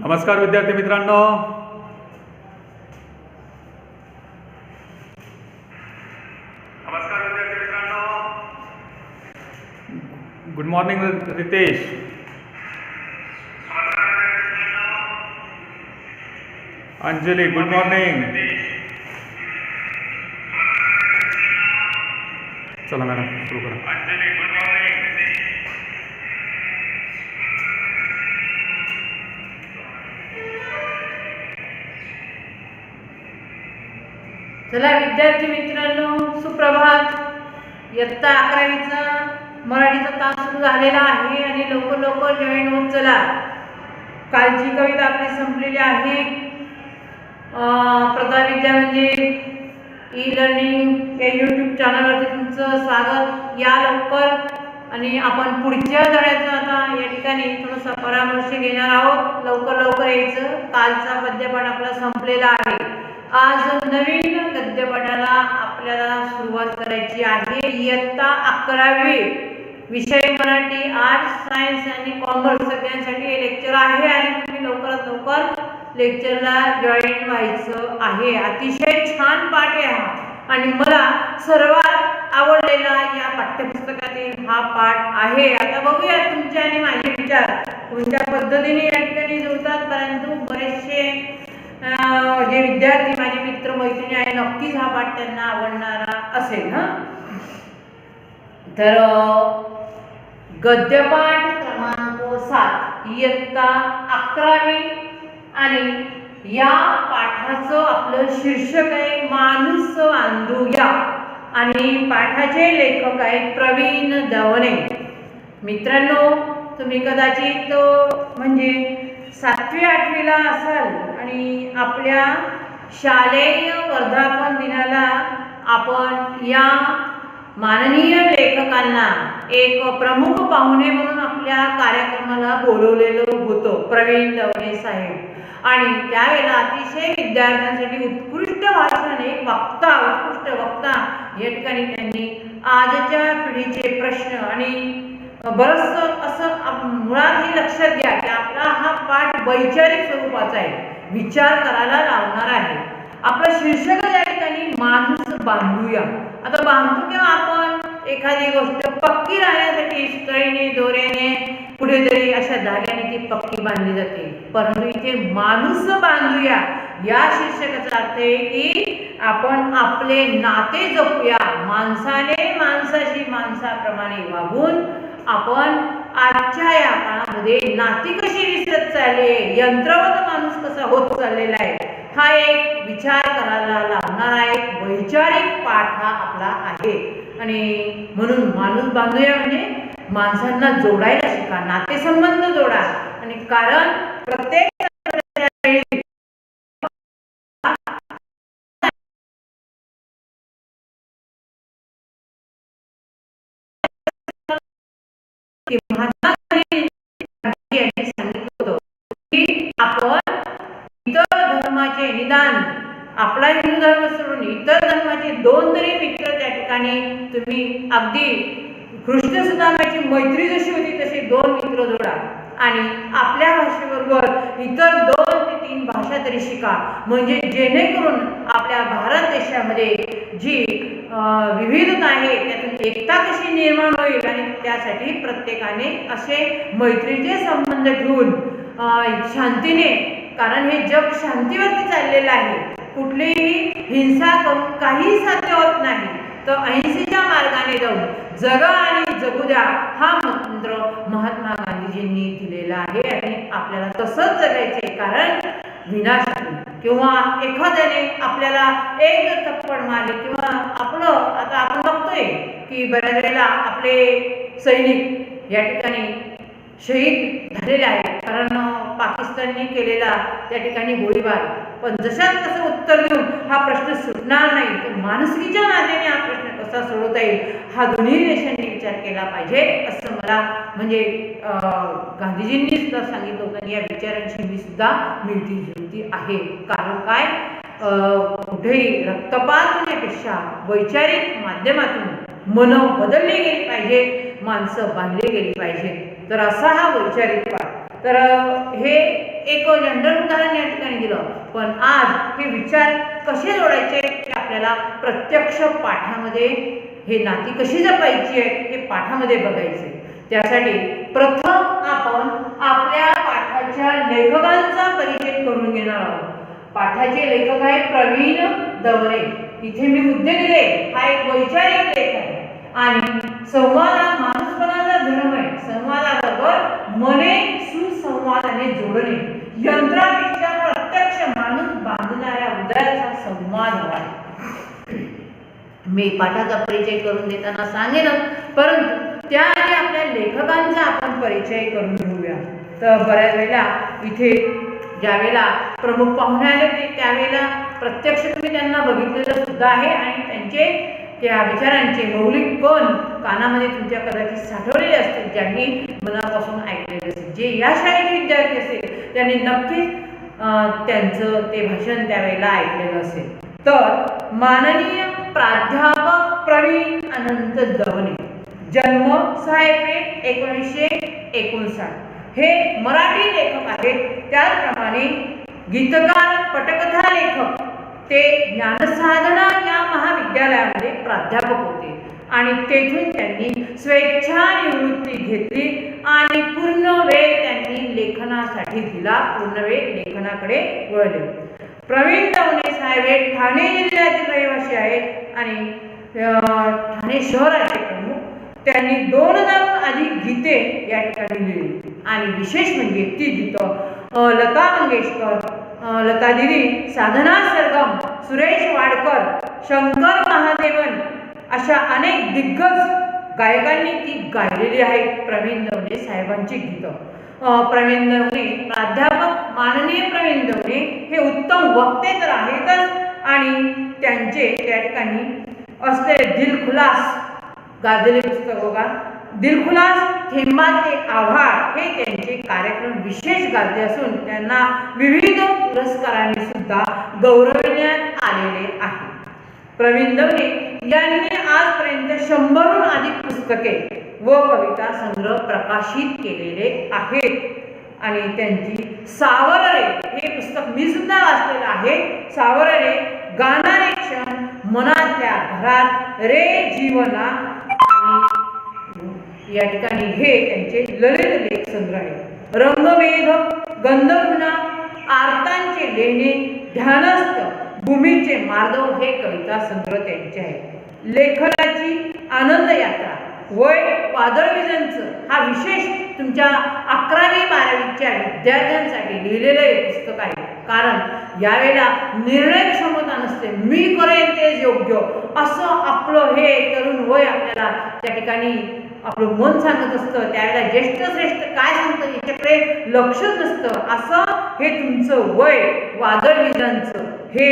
नमस्कार विद्यार्थी मित्रांनो। नमस्कार विद्यार्थी मित्रांनो। Good morning Ritesh Anjali good morning चला मॅडम सुरू करा. अंजली गुड चला विद्यार्थी मित्रांनो सुप्रभात. इयत्ता अकरावीचा मराठीचा तास सुरू झालेला आहे आणि लवकर लवकर जॉईन होत चला. कालची कविता आपली संपलेली आहे. अं, प्रथा विद्या म्हणजे ई लर्निंग या यूट्यूब चॅनलवरती तुमचं स्वागत. या लवकर आणि आपण पुढच्या धड्याचं आता या ठिकाणी थोडंसं परामर्श घेणार आहोत. लवकर लवकर यायचं. कालचा पद्यपाठ आपला संपलेला आहे. आज नवीन गद्यपणाला आपल्याला सुरुवात करायची आहे. इयत्ता अकरावी विषय मराठी आर्ट्स सायन्स आणि कॉमर्स सगळ्यांसाठी हे लेक्चर आहे आणि तुम्ही लवकरात लवकर लेक्चरला जॉईन व्हायचं आहे. अतिशय छान पाठ आहे हा. आणि मला सर्वात आवडलेला या पाठ्यपुस्तकातील हा पाठ आहे. आता बघूया तुमचे आणि माझे विचार. कोणत्या पद्धतीने या ठिकाणी जुळतात? परंतु बरेचसे जे विद्यार्थी माझे मित्र मैत्रिणी आहे नक्कीच हा पाठ त्यांना आवडणारा असेल ना तर गद्यपाठ क्रमांक सात इयत्ता अकरावी. आणि या पाठाचं आपलं शीर्षक आहे माणूस बांधूया आणि पाठाचे लेखक आहेत प्रवीण दवणे. मित्रांनो तुम्ही कदाचित म्हणजे सातवी आठवीला असाल आणि आपल्या शालेय वर्धापन दिनाला आपण या माननीय लेखकांना एक प्रमुख पाहुणे म्हणून आपल्या कार्यक्रमाला बोलवलेलं होतं प्रवीण दवणे साहेब. आणि त्यावेळेला अतिशय विद्यार्थ्यांसाठी उत्कृष्ट भाषण एक वक्ता उत्कृष्ट वक्ता या ठिकाणी त्यांनी आजच्या पिढीचे प्रश्न आणि बरंचसं असं मुळात हे लक्षात घ्या की आपला हा पाठ वैचारिक स्वरूपाचा आहे. विचार करायला लावणार आहे. आपलं शीर्षक या ठिकाणी माणूस बांधूया. आता बांधतो किंवा आपण? एखादी गोष्ट पक्की राहण्यासाठी सुतळीने दोऱ्याने कुठेतरी अशा धाग्याने ती पक्की बांधली जाते. परंतु इथे माणूस बांधूया. या शीर्षकाचा अर्थ आहे की आपण आपले नाते जपूया. माणसाने माणसाशी माणसाप्रमाणे वागून आपण आजच्या या काळामध्ये नाती कशी विसरत चालली आहे? यंत्रवत माणूस कसा होत चाललेला आहे? हा एक विचार करायला लावणारा एक वैचारिक पाठ हा आपला आहे. आणि म्हणून माणूस बांधूया म्हणजे माणसांना जोडायला शिका नातेसंबंध जोडा. आणि कारण प्रत्येक महात्मा यांनी सांगितलं होतं की आपण इतर धर्माचे निदान आपला हिंदू धर्म सोडून इतर धर्माचे दोन तरी मित्र त्या ठिकाणी तुम्ही अगदी कृष्ण सुदामाची मैत्री जशी होती तसे दोन मित्र जोडा. आणि आपल्या भाषेबरोबर इतर दोन भाषा तरी शिका. म्हणजे जेणेकरून आपल्या भारत देशामध्ये जी विविधता आहे त्यातून एकता कशी निर्माण होईल आणि त्यासाठी प्रत्येकाने असे मैत्रीचे संबंध ठेवून शांतीने कारण हे जग शांतीवरती चाललेलं आहे. कुठलीही हिंसा करून काहीही साध्य होत नाही. तर अहिंसेच्या मार्गाने जाऊन जगा आणि जगू द्या हा मंत्र महात्मा गांधीजींनी दिलेला आहे आणि आपल्याला तसंच जगायचं आहे कारण विनाश किंवा एखाद्याने आपल्याला एक थप्पड मारली किंवा आपलं आता आपण बघतोय की बऱ्याच वेळेला आपले सैनिक या ठिकाणी शहीद झालेले आहेत. कारण पाकिस्तानने केलेला त्या ठिकाणी गोळीबार. पण जशात तसं उत्तर देऊन हा प्रश्न सुटणार नाही तर माणुसकीच्या नात्याने हा प्रश्न कसा सोडवता येईल. हा दोन्ही देशांनी विचार केला पाहिजे असं मला म्हणजे गांधीजींनी सुद्धा सांगितलं होतं आणि या विचारांची मी सुद्धा मिळती जुळती आहे. कारण काय? कुठेही रक्तपात होण्यापेक्षा वैचारिक माध्यमातून मन बदलले गेली पाहिजे माणसं बांधली गेली पाहिजे. तर असा हा वैचारिक पाठ. तर हे एक जनरल उदाहरण या ठिकाणी दिलं. पण आज हे विचार कसे जोडायचे? आपल्याला प्रत्यक्ष पाठामध्ये हे नाती कशी जपायची आहे हे पाठामध्ये बघायचे. त्यासाठी प्रथम आपण आपल्या पाठाच्या लेखकांचा परिचय करून घेणार आहोत. पाठाचे लेखक आहे प्रवीण दवरे. इथे मी मुद्दे दिले. हा एक वैचारिक लेख आहे. आणि संवाद हा माणूसपणाचा धर्म आहे. संवादाबरोबर मने सुसंवादाने जोडणे. यंत्रापेक्षा प्रत्यक्ष माणूस बांधणाऱ्या उदयाचा संवाद हवा आहे मी पाठाचा परिचय करून देताना सांगेन. परंतु त्याआधी आपल्या लेखकांचा आपण परिचय करून घेऊया. तर बऱ्याच वेळेला इथे ज्यावेळेला प्रमुख पाहुणे आले ते त्यावेळेला प्रत्यक्ष तुम्ही त्यांना बघितलेलं सुद्धा आहे आणि त्यांचे त्या विचारांचे मौलिक कण कानामध्ये तुमच्या कदाचित साठवलेले असतील ज्यांनी मनापासून ऐकलेले असेल. जे या शाळेचे विद्यार्थी असेल त्यांनी नक्कीच त्यांचं ते भाषण त्यावेळेला ऐकलेलं असेल. तर माननीय प्राध्यापक प्रवीण अनंत दवणे जन्म सहा एप्रिल एकोणीसशे एकोणसाठ. हे मराठी लेखक आहेत. त्याचप्रमाणे गीतकार पटकथा लेखक ते ज्ञानसाधना या महाविद्यालयामध्ये प्राध्यापक होते. आणि तेथून त्यांनी स्वेच्छानिवृत्ती घेतली आणि पूर्ण वेळ त्यांनी लेखनासाठी दिला. पूर्ण वेळ लेखनाकडे वळले. प्रवीण दवणे साहेब हे ठाणे जिल्ह्यातील रहिवासी आहेत आणि ठाणे शहराचे प्रमुख. त्यांनी दोन हजारहून अधिक गीते या ठिकाणी लिहिली. आणि विशेष म्हणजे ती गीतं लता मंगेशकर लता दिदी साधना सरगम सुरेश वाडकर शंकर महादेवन अशा अनेक दिग्गज गायकांनी ती गायलेली आहेत प्रवीण दवणे साहेबांची गीतं. प्रवीण दवणे प्राध्यापक माननीय प्रवीण दवणे हे उत्तम वक्ते तर आहेतच आणि त्यांचे त्या ठिकाणी असलेले दिलखुलास गाजलेले पुस्तक बघा. दिलखुलास थेंबाचे आभार हे त्यांचे कार्यक्रम विशेष गाजले असून त्यांना विविध पुरस्कारांनी सुद्धा गौरविण्यात आलेले आहे. प्रवीण दवणे यांनी आजपर्यंत शंभरहून अधिक पुस्तके व कविता संग्रह प्रकाशित केलेले आहेत. आणि त्यांची सावररे हे पुस्तक मी सुद्धा वाचलेलं आहे. सावररे गाणारे क्षण मनातल्या घरात रे जीवना आणि या ठिकाणी हे त्यांचे ललित लेख संग्रह आहे रंगमेघ गंधर्वना आरतांचे लेणे ध्यानस्थ भूमीचे मार्दव हे कविता संग्रह त्यांचे आहे लेखनाची आनंद यात्रा वय वादळविजांचं हा विशेष तुमच्या अकरावी बारावीच्या विद्यार्थ्यांसाठी लिहिलेलं हे पुस्तक आहे. कारण यावेळेला निर्णय क्षमता नसते. मी करेन तेच योग्य. असं आपलं हे तरुण वय आपल्याला त्या ठिकाणी आपलं मन सांगत असतं. त्यावेळेला ज्येष्ठ श्रेष्ठ काय सांगतं याच्याकडे लक्षच नसतं. असं हे तुमचं वय वादळ विजांचं हे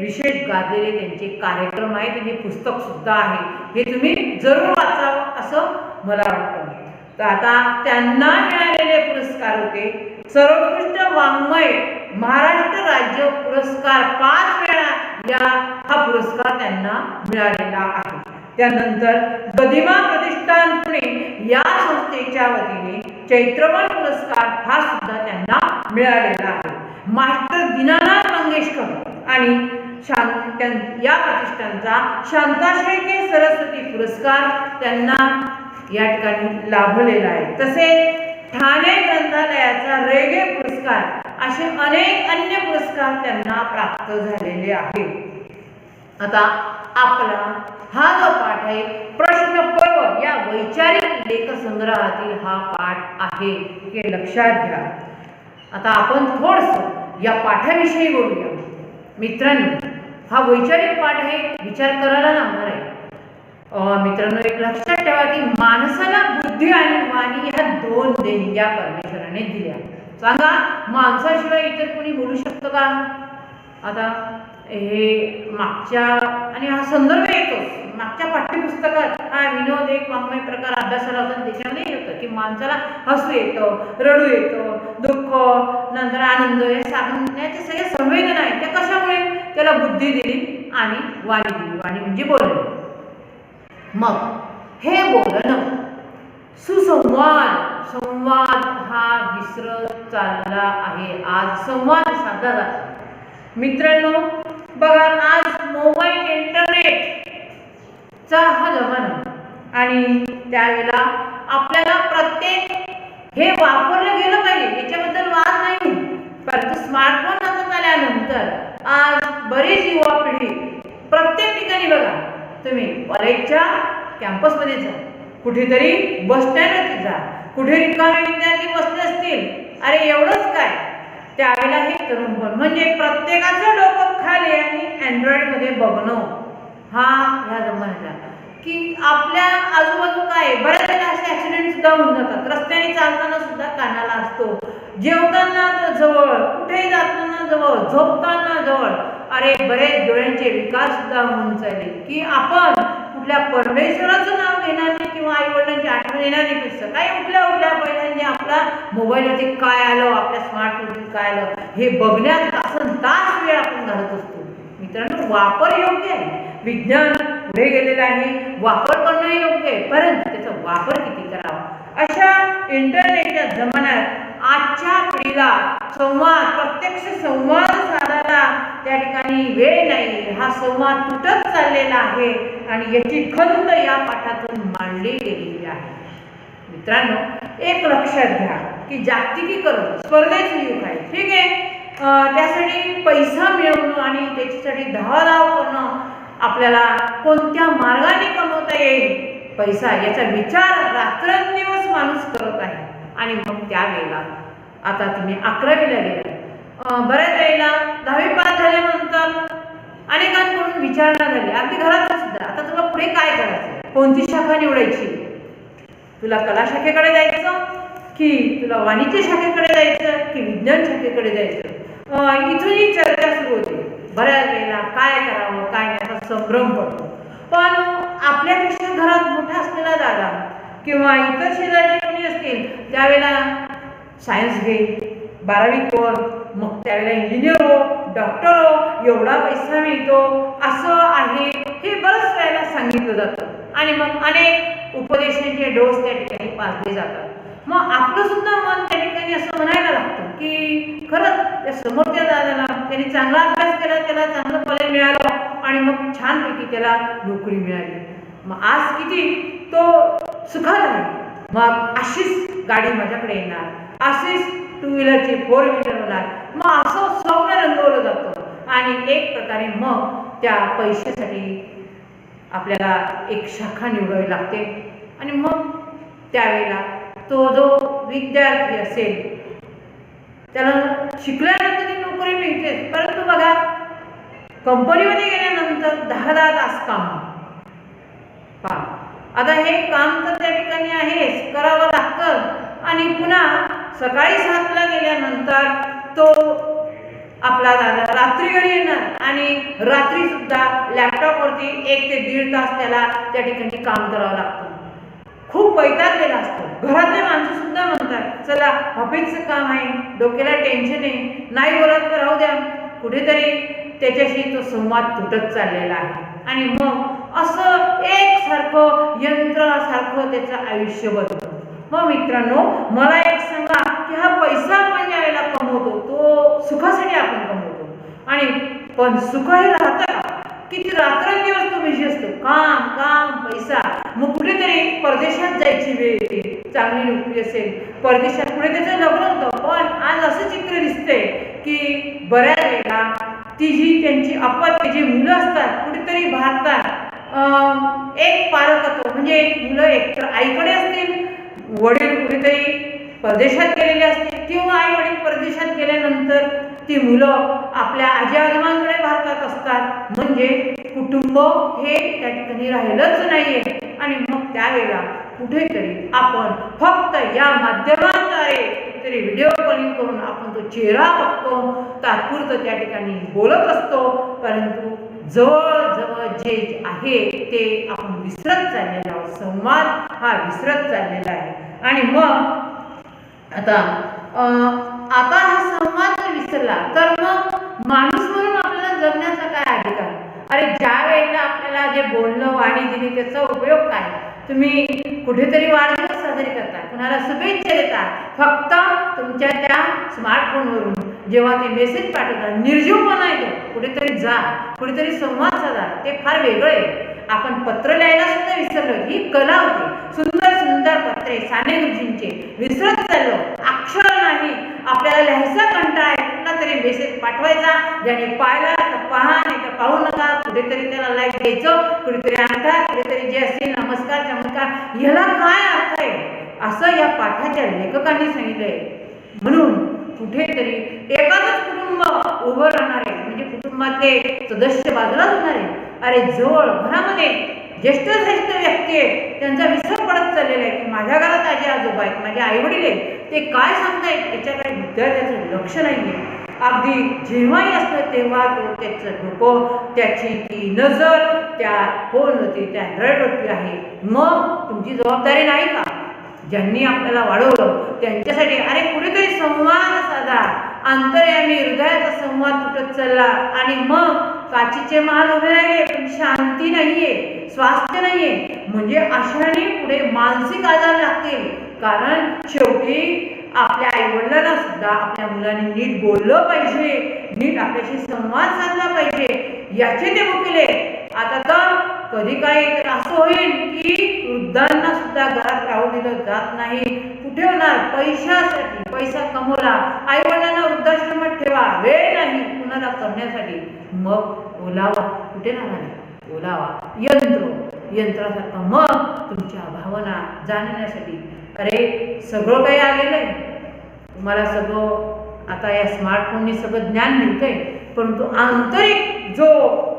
विशेष गाजलेले त्यांचे कार्यक्रम आहेत. आणि पुस्तक सुद्धा आहे. हे तुम्ही जरूर वाचावं असं मला वाटतं. तर आता त्यांना मिळालेले पुरस्कार होते. सर्वोत्कृष्ट वाङ्मय महाराष्ट्र राज्य पुरस्कार पाच वेळा या हा पुरस्कार त्यांना मिळालेला आहे. त्यानंतर गदिमा प्रतिष्ठान पुणे या संस्थेच्या वतीने चैत्रवन पुरस्कार हा सुद्धा त्यांना मिळालेला आहे. मास्टर दीनानाथ मंगेशकर आणि शांत या प्रतिष्ठानचा शांता शेळके सरस्वती पुरस्कार त्यांना या ठिकाणी लाभलेला आहे. तसेच ठाणे ग्रंथालयाचा रेगे पुरस्कार असे अनेक अन्य पुरस्कार त्यांना प्राप्त झालेले आहेत. आता आपला हा जो पाठ आहे प्रश्न पर्व या वैचारिक लेखसंग्रहातील हा पाठ आहे हे लक्षात घ्या. आता आपण थोडंसं या पाठाविषयी बोलूया. मित्रांनो हा वैचारिक पाठ आहे विचार करायला लागणार आहे. मित्रांनो एक लक्षात ठेवा की माणसाला बुद्धी आणि वाणी ह्या दोन देणग्या परमेश्वराने दिल्या. सांगा माणसाशिवाय इतर कोणी बोलू शकतं का? आता हे मागच्या आणि हा संदर्भ येतोच. मागच्या पाठ्यपुस्तकात हा विनोद एक वाङ्मय प्रकार अभ्यासाला होता त्याच्यामध्ये येतं की माणसाला हसू येतं रडू येतं दुःख नंतर आनंद हे सांगण्याचे सगळे संवेदना आहेत त्या कशामुळे? त्याला बुद्धी दिली आणि वाणी दिली. वाणी म्हणजे बोलणं. मग हे बोलणं सुसंवाद. संवाद हा विसरत चालला आहे. आज संवाद साधला जातो. मित्रांनो बघा आज मोबाईल इंटरनेटचा हा जमाना आणि त्यावेळेला आपल्याला प्रत्येक हे वापरलं गेलं पाहिजे याच्याबद्दल वाद नाही परंतु स्मार्टफोन हातात आल्यानंतर आज बरीच युवा पिढी प्रत्येक ठिकाणी बघा तुम्ही कॉलेजच्या कॅम्पसमध्ये जा कुठेतरी बस स्टँडवरती जा कुठे रिकामे विद्यार्थी बसले असतील अरे एवढंच काय? त्यावेळेला हे तरुण पण म्हणजे प्रत्येकाचं डोकं खाली आणि अँड्रॉइडमध्ये बघणं हा ह्या जमान्याला की आपल्या आजूबाजू काय बऱ्याच वेळेला असे ऍक्सिडेंट सुद्धा होऊन जातात. रस्त्याने चालताना सुद्धा कानाला असतो. जेवताना तर जवळ कुठेही जाताना जवळ झोपताना जवळ. अरे बरेच डोळ्यांचे विकार सुद्धा होऊन चालले. की आपण आपल्या परमेश्वराचं नाव घेणार नाही किंवा आई वडिलांची आठवण येणार नाही पण सकाळी उठल्या उठल्या पहिल्यांदा आपला मोबाईलवरती काय आलं आपल्या स्मार्टफोनवरती काय आलं हे बघण्यात तासन तास वेळ आपण घालत असतो. मित्रांनो वापर योग्य आहे. विज्ञान पुढे गेलेलं आहे. वापर करणं योग्य आहे. परंतु त्याचा वापर किती करावा? अशा इंटरनेटच्या जमान्यात आजच्या पिढीला संवाद प्रत्यक्ष संवाद साधायला त्या ठिकाणी वेळ नाही. हा संवाद तुटत चाललेला आहे आणि याची खंत या पाठातून मांडली गेलेली आहे. मित्रांनो एक लक्षात घ्या की जागतिकीकरण स्पर्धेचं युग आहे. ठीक आहे? त्यासाठी पैसा मिळवणं आणि त्याच्यासाठी धावाधाव करणं आपल्याला कोणत्या मार्गाने कमवता येईल? पैसा याचा विचार रात्रंदिवस माणूस करत आहे. आणि मग त्यावेळेला आता तुम्ही अकरावीला गेला. बऱ्याच वेळेला दहावी पास झाल्यानंतर अनेकांकडून विचारणा झाली. अगदी घरात सुद्धा. आता तुला पुढे काय करायचं कोणती शाखा निवडायची? तुला कला शाखेकडे जायचं की तुला वाणिज्य शाखेकडे जायचं की विज्ञान शाखेकडे जायचं? इथून इथूनही चर्चा सुरू होते. बऱ्याच वेळेला काय करावं काय नाही असा संभ्रम पडतो. पण आपल्यापेक्षा घरात मोठा असलेला दादा किंवा इतर शेजारी कोणी असतील त्यावेळेला सायन्स घे बारावी कर मग त्यावेळेला इंजिनियर हो डॉक्टर हो एवढा पैसा मिळतो असं आहे हे बरंच वेळेला सांगितलं जातं. आणि मग अनेक उपदेशांचे डोस त्या ठिकाणी पाजले जातात. मग आपलं सुद्धा मन त्या ठिकाणी असं म्हणायला लागतं की खरंच त्या समोरच्या दादाला त्यांनी चांगला अभ्यास केला त्याला चांगलं कॉलेज मिळालं आणि मग छानपैकी त्याला नोकरी मिळाली. मग आज किती? तो सुखात आहे. मग अशीच गाडी माझ्याकडे येणार. अशीच टू व्हीलरची फोर व्हीलर होणार. मग असं स्वप्न रंगवलं जातं. आणि एक प्रकारे मग त्या पैशासाठी आपल्याला एक शाखा निवडावी लागते. आणि मग त्यावेळेला तो जो विद्यार्थी असेल त्याला शिकल्यानंतर ती नोकरी मिळते परंतु बघा कंपनीमध्ये गेल्यानंतर दहा दहा तास काम. पहा आता हे काम तर त्या ठिकाणी आहेच करावं लागतं. आणि पुन्हा सकाळी सातला गेल्यानंतर तो आपला दादा रात्रीवर येणार आणि रात्री सुद्धा लॅपटॉपवरती एक ते दीड तास त्याला त्या ठिकाणी काम करावं लागतं. खूप वैतागलेलं असतं. घरातले माणसं सुद्धा म्हणतात चला ऑफिसचं काम आहे डोक्याला टेन्शन आहे. नाही बोलत तर राहू द्या. कुठेतरी त्याच्याशी तो संवाद तुटत चाललेला आहे. आणि मग असं एकसारखं यंत्रासारखं त्याचं आयुष्य बदल मग मित्रांनो मला एक सांगा की हा पैसा आपण ज्या वेळेला कमवतो तो सुखासाठी आपण कमवतो. आणि पण सुख हे राहतं का? किती रात्रंदिवस तो बिझी असतो. काम काम पैसा. मग कुठेतरी परदेशात जायची वेळ येते. चांगली नोकरी असेल परदेशात पुढे त्याचं लग्न होतं. पण आज असं चित्र दिसतंय की बऱ्याच वेळेला ती जी त्यांची अपत्य जी मुलं असतात कुठेतरी भारतात एक पालकत्व म्हणजे एक मुलं एकतर आईकडे असतील वडील कुठेतरी परदेशात गेलेले असतील किंवा आई वडील परदेशात गेल्यानंतर ती मुलं आपल्या आजी आजोबांकडे भारतात असतात. म्हणजे कुटुंब हे त्या ठिकाणी राहिलंच नाहीये. आणि मग त्यावेळेला कुठेतरी आपण फक्त या माध्यमाद्वारे कुठेतरी व्हिडिओ कॉलिंग करून आपण तो चेहरा बघतो. तात्पुरतं त्या ठिकाणी बोलत असतो. परंतु जवळजवळ जे आहे ते आपण विसरत चाललेलो आहोत. संवाद हा विसरत चाललेला आहे. आणि मग आता आता हा संवाद जर विसरला तर मग माणूस म्हणून आपल्याला जगण्याचा काय अधिकार? अरे ज्या वेळेला आपल्याला जे बोलणं वाणी दिली त्याचा उपयोग काय? तुम्ही कुठेतरी वाढदिवस साजरे करता कुणाला शुभेच्छा देता फक्त तुमच्या त्या स्मार्टफोनवरून जेव्हा ते मेसेज पाठवतात निर्जीवपणा येतो. कुठेतरी जा कुठेतरी संवाद साधा. ते फार वेगळं आहे. आपण पत्र लिहायला सुद्धा विसरलो. ही कला होती. सुंदर सुंदर पत्रे साने गुरुजींचे. विसरत चाललो. अक्षर नाही. आपल्याला लिहायचा कंटाळा आहे तरी मेसेज पाठवायचा? ज्याने पाहिला तर पहा नाही तर पाहू नका. कुठेतरी त्याला लाईक द्यायचं कुठेतरी आणतात कुठेतरी जे असतील नमस्कार चमत्कार ह्याला काय अर्थ आहे? असं या पाठाच्या लेखकांनी सांगितलंय. म्हणून कुठेतरी एकाच कुटुंब उभं राहणार आहे. म्हणजे कुटुंबातले सदस्य बाजूला होणार आहे. अरे जवळ घरामध्ये ज्येष्ठ ज्येष्ठ व्यक्ती आहेत. त्यांचा विसर पडत चाललेला आहे. की माझ्या घरात आजी आजोबा आहेत. माझे आईवडील आहेत. ते काय सांगतायत? याच्याकडे विद्यार्थ्याचं लक्ष नाही आहे अगदी जेव्हाही असतं तेव्हा तो त्याचं डोकं त्याची ती नजर त्या फोनवरती त्या अँड्रॉइडवरती आहे. मग तुमची जबाबदारी नाही का? ज्यांनी आपल्याला वाढवलं त्यांच्यासाठी अरे कुठेतरी संवाद साधा. अंतर्यामी हृदयाचा संवाद तुटत चालला. आणि मग काचीचे माल उभे राहिले. पण शांती नाहीये स्वास्थ्य नाहीये. म्हणजे अशाने पुढे मानसिक आजार लागतील. कारण शेवटी आपल्या आईवडिलांना सुद्धा आपल्या मुलांनी नीट बोललं पाहिजे नीट आपल्याशी संवाद साधला पाहिजे याचे ते भुकले आता तर कधी काही तर असं होईल की वृद्धांना सुद्धा घरात राहू दिलं जात नाही. कुठे होणार? पैशासाठी पैसा कमवला. आई वडिलांना वृद्धाश्रमात ठेवा. वेळ नाही कुणाला करण्यासाठी. मग ओलावा कुठे राहणार? ओलावा यंत्र. यंत्रासारखं मग तुमच्या भावना जाणण्यासाठी. अरे सगळं काही आलेलं आहे. तुम्हाला सगळं आता या स्मार्टफोननी सगळं ज्ञान मिळतंय. परंतु आंतरिक जो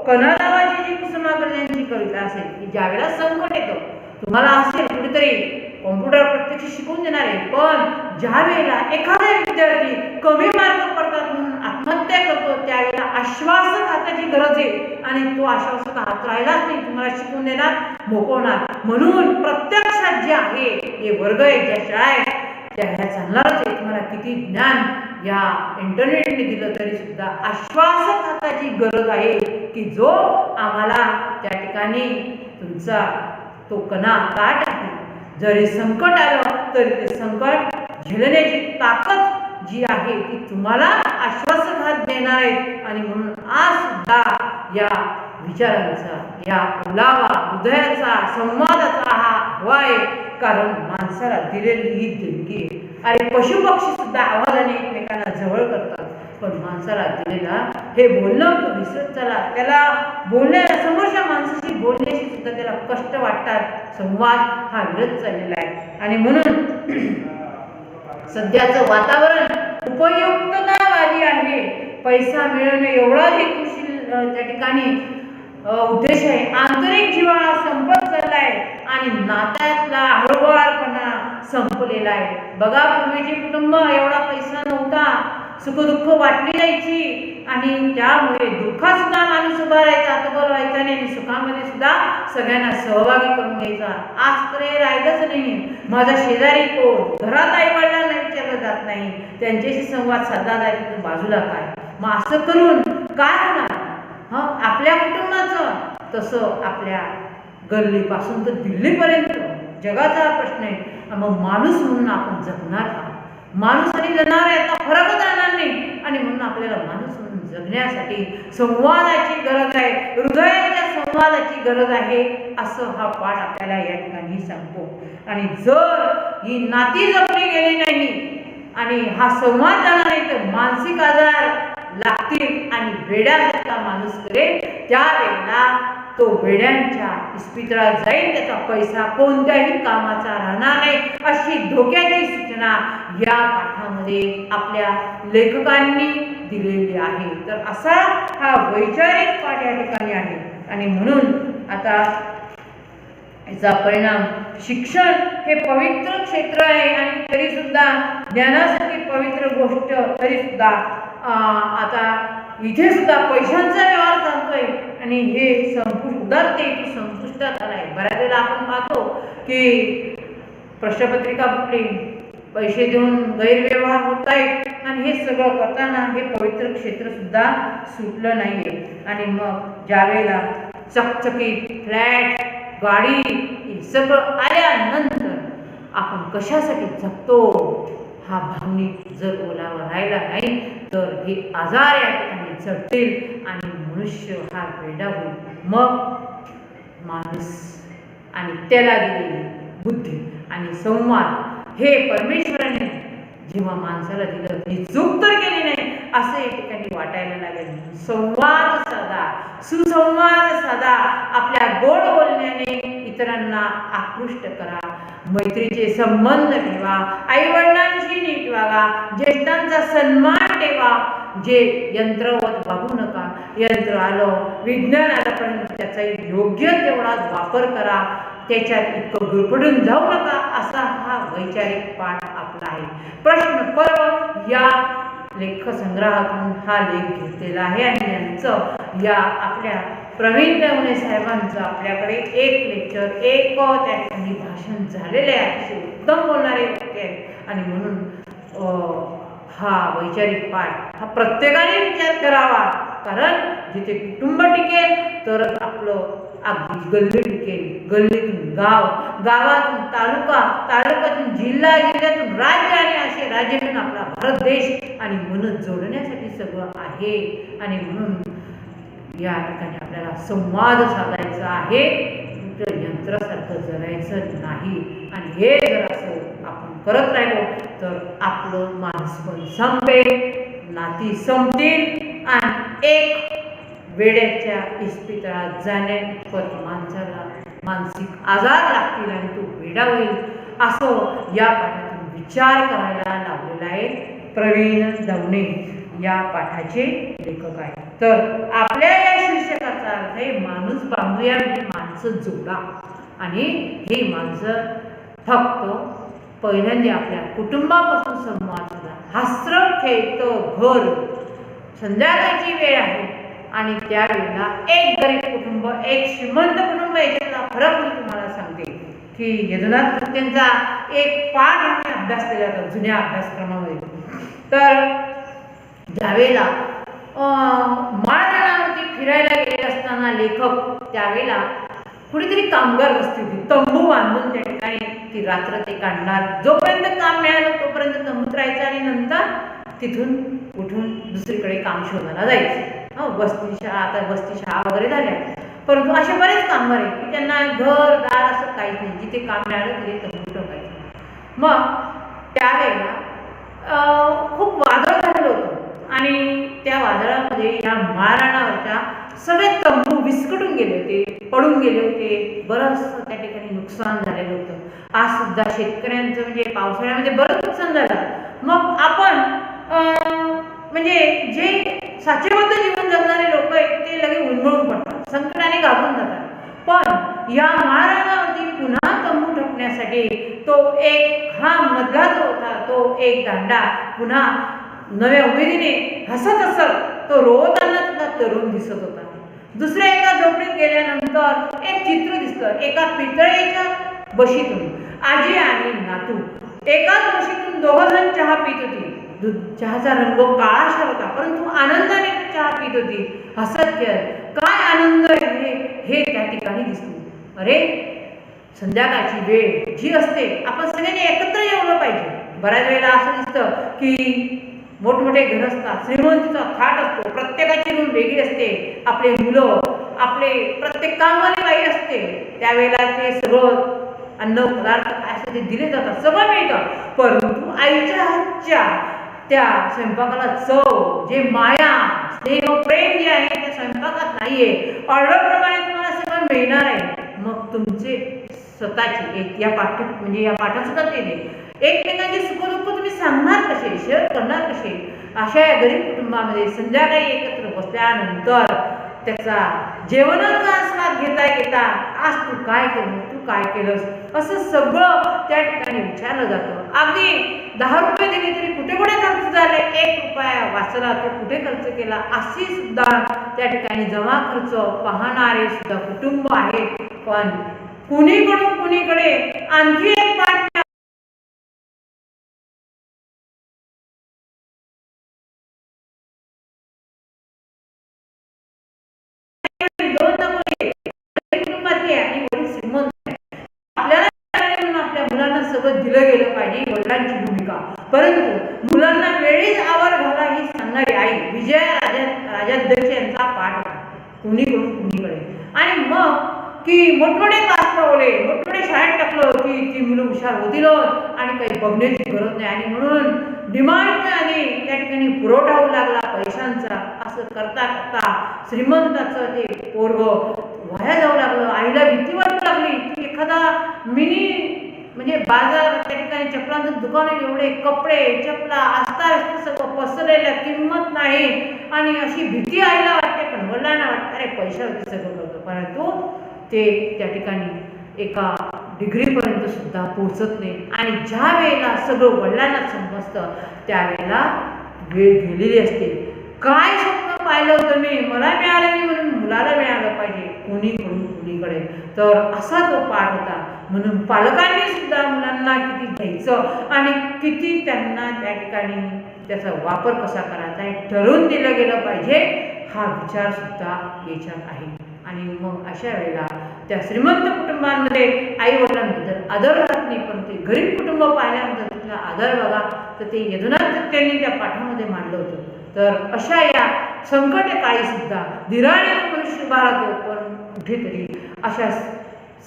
कणा नावाची जी कुसुमाग्रजांची कविता असेल की ज्यावेळेला संकट येतं तुम्हाला असेल कुठेतरी कॉम्प्युटर प्रत्यक्ष शिकवून देणार. आहे पण ज्या वेळेला एखादा विद्यार्थी कमी मार्ग पडतात म्हणून आत्महत्या करतो त्यावेळेला आश्वासक हाताची गरज आहे आणि तो आश्वासक हात राहिलाच नाही तुम्हाला शिकून देणार मोकवणार म्हणून प्रत्यक्षात जे आहे हे वर्ग आहे ज्या शाळा आहेत त्या ह्या चालणारच आहे तुम्हाला किती ज्ञान या इंटरनेटने दिलं तरी सुद्धा आश्वासक हाताची गरज आहे की जो आम्हाला त्या ठिकाणी तुमचा तो कणा काट आहे. जरी संकट आलं तरी ते संकट झेलण्याची ताकद जी आहे ती तुम्हाला आश्वासघात देणार आहे आणि म्हणून आज सुद्धा या विचारांचा या ओलावा हृदयाचा संवादाचा हा हवा आहे. कारण माणसाला दिलेली ही देणगी आहे. अरे पशुपक्षी सुद्धा आवाजाने एकमेकांना जवळ करतात. पण माणसाला दिलेला हे बोलणं तो विसरत चला त्याला बोलण्या समोरच्या माणसाशी बोलण्याशी सुद्धा त्याला कष्ट वाटतात. संवाद हा विरत चाललेला आहे. आणि म्हणून सध्याचं वातावरण उपयुक्ततावादी आहे. पैसा मिळवणं एवढा हे कृषी त्या ठिकाणी उद्देश आहे. आंतरिक जिव्हाळा संपत चाललाय आणि नात्यातला हळूवारपणा संपलेला आहे. बघा पूर्वीचे कुटुंब एवढा पैसा नव्हता. सुखदुःख वाटली जायची. आणि त्यामुळे दुःखात सुद्धा माणूस उभा राहायचा हात व्हायचा नाही आणि सुखामध्ये सुद्धा सगळ्यांना सहभागी करून घ्यायचा. आज तर हे राहिलंच नाही माझा शेजारी कोण? घरात आई वडिलांना विचारलं जात नाही. त्यांच्याशी संवाद साधला जायचा तर बाजूला काय? मग असं करून काय होणार? हं? आपल्या कुटुंबाचं? तसं आपल्या गल्लीपासून तर दिल्लीपर्यंत. जगाचा प्रश्न आहे. मग माणूस म्हणून आपण जगणार का? माणूस आणि जनावर यातला फरकच राहणार नाही. आणि म्हणून आपल्याला माणूस म्हणून जगण्यासाठी संवादाची गरज आहे. हृदयाच्या संवादाची गरज आहे असं हा पाठ आपल्याला या ठिकाणी सांगतो. आणि जर ही नाती जपली गेली नाही आणि हा संवाद झाला नाही तर मानसिक आजार लागतील आणि वेड्यासारखा माणूस करेल. त्यावेळेला तो वेड्यांच्या इस्पितळात जाईल त्याचा पैसा कोणत्याही कामाचा राहणार नाही अशी धोक्याची सूचना या पाठामध्ये आपल्या लेखकांनी दिलेली आहे. तर असा हा वैचारिक पाठ या ठिकाणी आहे. आणि म्हणून आता याचा परिणाम शिक्षण हे पवित्र क्षेत्र आहे आणि तरी सुद्धा ज्ञानासाठी पवित्र गोष्ट तरी सुद्धा अं, आता इथे सुद्धा पैशांचा व्यवहार चालतोय. आणि हे संपुष्ट उदारतेची संपुष्टात आलाय. बऱ्याच वेळेला आपण पाहतो की प्रश्नपत्रिका फुटली पैसे देऊन गैरव्यवहार होत आहेत आणि हे सगळं करताना हे पवित्र क्षेत्र सुद्धा सुटलं नाहीये. आणि मग ज्यावेळेला चकचकीत फ्लॅट गाडी हे सगळं आल्यानंतर आपण कशासाठी जगतो? हा भावनिक जर ओलावा राहिला नाही तर हे आजार या ठिकाणी चढतील आणि मनुष्य हा वेडा होईल. मग माणूस आणि त्याला दिलेली बुद्धी आणि संवाद हे परमेश्वराने जेव्हा माणसाला दिलं ही चूक तर केली नाही असं या ठिकाणी वाटायला लागेल. संवाद साधा सुसंवाद साधा. आपल्या गोड बोलण्याने इतरांना आकृष्ट करा. मैत्रीचे संबंध ठेवा आई वडिलांशी नीट वागा ज्येष्ठांचा सन्मान ठेवा. जे यंत्रवत वागू नका यंत्र आलं विज्ञान आलं पण त्याचा योग्य तेवढाच वापर करा. त्याच्यात इतकं गुरपडून जाऊ नका असा हा वैचारिक पाठ आपला आहे. प्रश्न पर्व या लेखसंग्रहातून हा लेख घेतलेला आहे आणि यांचं या आपल्या प्रवीण नवणे साहेबांचं आपल्याकडे एक लेक्चर एक त्या ठिकाणी भाषण झालेले आहे. अतिशय उत्तम बोलणारे व्यक्ती आहेत. आणि म्हणून अं, हा वैचारिक पाठ हा प्रत्येकाने विचार करावा. कारण जिथे कुटुंब टिकेल तरच आपलं अगदी गल्ली टिकेल. गल्लीतून गाव गावातून तालुका तालुक्यातून जिल्हा जिल्ह्यातून राज्य आणि असे राज्य म्हणून आपला भारत देश आणि मन जोडण्यासाठी सगळं आहे. आणि म्हणून या ठिकाणी आपल्याला संवाद साधायचा आहे. कुठं यंत्रासारखं जगायचं नाही. आणि हे जर असं आपण करत राहिलो तर आपलं माणूसपण संपेल नाती संपतील आणि एक वेड्याच्या इस्पितळात जाण्यापत माणसाला मानसिक आजार लागतील आणि तो वेडा होईल. असं या पाठातून विचार करायला लावलेला आहे प्रवीण दवणे. या पाठाचे लेखक आहे. तर आपल्या या शीर्षकाचा अर्थ आहे माणूस बांधूया म्हणजे माणसं जोडा. आणि ही माणसं फक्त पहिल्यांदा आपल्या कुटुंबापासून संवाद साधा हास्र खेळतं घर. संध्याकाळची वेळ आहे. आणि त्यावेळेला एक गरीब कुटुंब एक श्रीमंत कुटुंब याच्यातला फरक मी तुम्हाला सांगते की यदुनाथ कृत्यांचा एक पाठ आम्ही अभ्यास केला होता जुन्या अभ्यासक्रमामध्ये. तर ज्यावेळेला माळरानावरती फिरायला गेले असताना लेखक त्यावेळेला कुठेतरी कामगार वस्ती होती तंबू बांधून त्या ठिकाणी ती रात्र ते काढणार. जोपर्यंत काम मिळालं तोपर्यंत तंबूत राहायचं आणि नंतर तिथून उठून दुसरीकडे काम शोधायला जायचं. हो वस्ती शाळा आता वस्ती शाळा वगैरे झाल्या. परंतु असे बरेच कामगार आहेत की त्यांना घर दार असं काहीच नाही. जिथे काम मिळालं तिथे तंबू ठेवायचं. मग त्यावेळेला अं, खूप वादळ झालेलं होतं. आणि त्या वादळामध्ये या महाराणावरच्या सगळे तंबू विस्कटून गेले होते पडून गेले होते. बरंच त्या ठिकाणी नुकसान झालेलं होतं. आज सुद्धा शेतकऱ्यांचं म्हणजे पावसाळ्यामध्ये बरंच नुकसान झालं. मग आपण म्हणजे जे साचेबद्ध जीवन जगणारे लोक आहेत ते लगेच उन्मळून पडतात संकटाने घाबरून जातात. पण या महाराणावरती पुन्हा तंबू ठोकण्यासाठी तो एक हा मधला जो होता तो एक दांडा पुन्हा नव्या उमेदीने हसत हसत तो रोवताना तरुण दिसत होता. दुसऱ्या एका झोपडीत गेल्यानंतर एक चित्र दिसतं एका पितळेच्या बशीतून. आजी आणि नातू एकाच बशीतून दोघं जण चहा पित होती. चहाचा रंग काळाशा होता परंतु आनंदाने चहा पित होती. हसत खेळत काय आनंद आहे हे त्या ठिकाणी दिसतो. अरे संध्याकाळची वेळ जी असते आपण सगळ्यांनी एकत्र जेवलं पाहिजे. बऱ्याच वेळेला असं दिसतं की मोठमोठे घर असतात श्रीमंतीचा थाट असतो प्रत्येकाची रूम वेगळी असते. आपले मुलं आपले प्रत्येक कामवाली बाई असते. त्यावेळेला ते सगळं अन्न पदार्थ असे ते दिले जातात सगळं मिळतं. परंतु आईच्या हातच्या त्या स्वयंपाकाला चव जे माया स्नेह प्रेम जे आहे त्या स्वयंपाकात नाहीये. ऑर्डरप्रमाणे तुम्हाला सगळं मिळणार आहे. मग तुमचे स्वतःचे एक या पाठ म्हणजे या पाठात सुद्धा ते एकमेकांचे सुखदुःख तुम्ही सांगणार कसे? शेअर करणार कसे? अशा या गरीब कुटुंबामध्ये संध्याकाळी एकत्र बसल्यानंतर त्याचा जेवणाचा आस्वाद घेता घेता आज तू काय केलं? तू काय केलंस? असं सगळं त्या ठिकाणी विचारलं जातं. अगदी दहा रुपये दिले तरी कुठे कुठे खर्च झाले? एक रुपया वाचला तो कुठे खर्च केला? अशी सुद्धा त्या ठिकाणी जमा खर्च पाहणारे सुद्धा कुटुंब आहेत. पण कुणीकडून कुणीकडे आणखी एक सगळं दिलं गेलं पाहिजे वडिलांची भूमिका. परंतु मुलांना वेळीच आवर घाला ही सांगणारी आई विजय राजा राजाध्यक्ष यांचा पाठ कुणीकडून कुणीकडे आणि मग की मोठमोठे तास पावले मोठमोठे शाळेत टाकलं की ती मुलं हुशार होतील आणि काही बघण्याची गरज नाही. आणि म्हणून डिमांड आणि त्या ठिकाणी पुरवठा होऊ लागला पैशांचा. असं करता करता श्रीमंताचं ते पोरग वाया जाऊ लागलं. आईला भीती वाटू लागली की एखादा मिनी म्हणजे बाजार त्या ठिकाणी चपलांचं दुकान आहे एवढे कपडे चपला आस्ता व्यस्त सगळं पसरलेलं किंमत नाही. आणि अशी भीती आईला वाटते पण वडिलांना वाटतं अरे पैशावरती सगळं करतो. परंतु ते त्या ठिकाणी एका डिग्रीपर्यंत सुद्धा पोहोचत नाही. आणि ज्या वेळेला सगळं वडिलांना समजतं त्यावेळेला वेळ गेलेली असते. काय स्वप्न पाहिलं होतं मी? मला मिळालं नाही म्हणून मुलाला मिळालं पाहिजे कोणीकडून कोणीकडे. तर असा तो पाठ होता. म्हणून पालकांनी सुद्धा मुलांना किती घ्यायचं आणि किती त्यांना त्या ठिकाणी त्याचा वापर कसा करायचा हे ठरवून दिलं गेलं पाहिजे हा विचार सुद्धा याच्यात आहे. आणि मग अशा वेळेला त्या श्रीमंत कुटुंबांमध्ये आई वडिलांबद्दल आदर राहत नाही पण ते गरीब कुटुंब पाहिल्यानंतर तिथला आदर बघा तर ते यदुनाथ त्यांनी त्या पाठामध्ये मांडलं होतं. तर अशा या संकट काळी सुद्धा धीराने मनुष्य उभा देऊ पण कुठेतरी अशा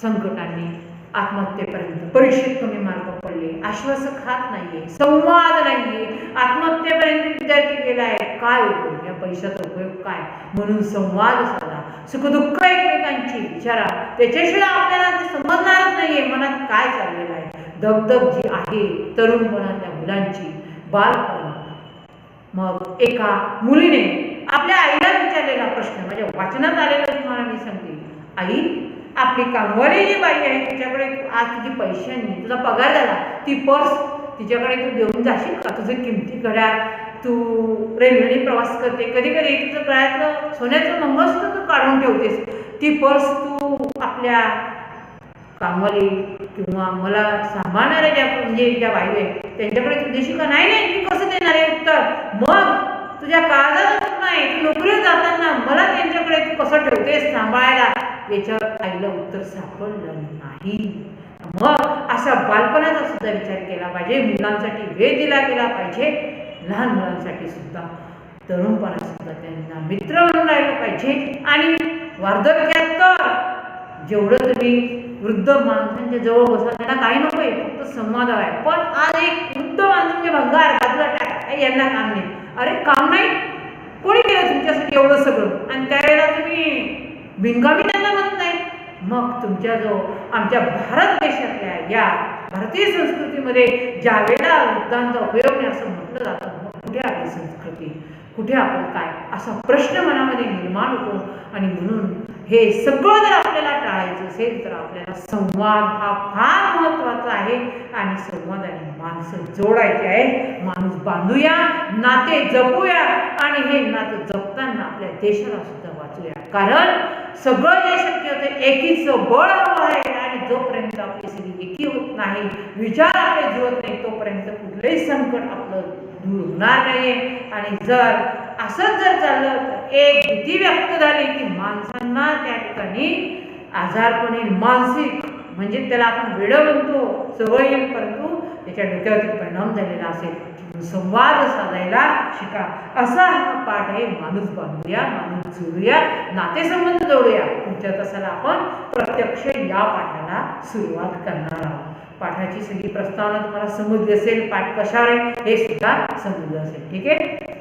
संकटांनी आत्महत्येपर्यंत. परीक्षेत कमी मार्ग पडले. आश्वासक हात नाहीये. संवाद नाहीये. आत्महत्येपर्यंत विद्यार्थी गेलाय. काय उपयोग? या पैशाचा उपयोग काय? म्हणून संवाद साधा. सुखदुःख एकमेकांची. विचारा. त्याच्याशिवाय आपल्याला ते समजणारच नाहीये. मनात काय चाललेलं आहे? धबधब जी आहे तरुणपणातल्या मुलांची. बालपण. मग एका मुलीने आपल्या आईला विचारलेला प्रश्न. माझ्या वाचनात आलेला तुम्हाला मी सांगते. आई आपली कामवाली जी बाई आहे तिच्याकडे आज तुझी पैसे नाही तुझा पगार झाला ती पर्स तिच्याकडे तू देऊन जाशील का? तुझं किमती घड्या तू रेल्वेने प्रवास करते. कधी कधी तुझं प्रयत्न सोन्याचं मंगळसूत्र तू काढून ठेवतेस. ती पर्स तू आपल्या कामवाली किंवा मला सांभाळणाऱ्या ज्या म्हणजे ज्या बाई आहेत त्यांच्याकडे तू देशील का? नाही नाही मी कसं देणार आहे उत्तर? मग तुझ्या काळजात नाही तू नोकरीवर जाताना मला त्यांच्याकडे तू कसं ठेवतेस सांभाळायला? याच्यावर आईला उत्तर सापडलं नाही. मग असा बालपणाचा सुद्धा विचार केला पाहिजे. मुलांसाठी वेळ दिला गेला पाहिजे. लहान मुलांसाठी सुद्धा तरुणपणा सुद्धा त्यांना मित्र म्हणून राहिलं पाहिजे. आणि वार्धक्यात तर जेवढं तुम्ही वृद्ध माणसांच्या जवळ बसा त्यांना काही नको आहे फक्त संवाद हवा आहे. पण आज एक वृद्ध माणसं म्हणजे भंगार बाजूला टाका यांना काम नाही. अरे काम नाही? कोणी केलं तुमच्यासाठी एवढं सगळं? आणि त्यावेळेला तुम्ही बिनकामी त्यांना म्हणत नाही मग तुमच्या जो आमच्या भारत देशातल्या या भारतीय संस्कृतीमध्ये ज्या वेळेला वृद्धांचा उपयोग नाही असं म्हटलं जातं मग कुठे आपली संस्कृती? कुठे आपण काय? असा प्रश्न मनामध्ये निर्माण होतो. आणि म्हणून हे सगळं जर आपल्याला टाळायचं असेल तर आपल्याला संवाद हा फार महत्त्वाचा आहे. आणि संवादाने माणसं जोडायचे आहे माणूस बांधूया नाते जपूया. आणि हे नातं जपताना आपल्या देशाला सुद्धा वाचूया. कारण सगळं जे शक्य होतं एकीचं बळ हवं आहे आणि जोपर्यंत आपली सगळी एकी होत नाही विचार आपले जुळत नाही तोपर्यंत कुठलंही संकट आपलं दूर होणार नाही आणि जर असंच जर चाललं तर एक भीती व्यक्त झाली की माणसांना त्या ठिकाणी आजारपणे मानसिक म्हणजे त्याला आपण वेळ म्हणतो सवय येईल परंतु त्याच्या डोक्यावरती परिणाम झालेला असेल. संवाद साधायला शिका. असा हा पाठ आहे. माणूस बांधूया माणूस जोडूया नातेसंबंध जोडूया. पुढच्या तासाला आपण प्रत्यक्ष या पाठाला सुरुवात करणार आहोत. पाठाची सगळी प्रस्तावना तुम्हाला समजली असेल पाठ कशावर आहे हे सुद्धा समजलं असेल. ठीक आहे?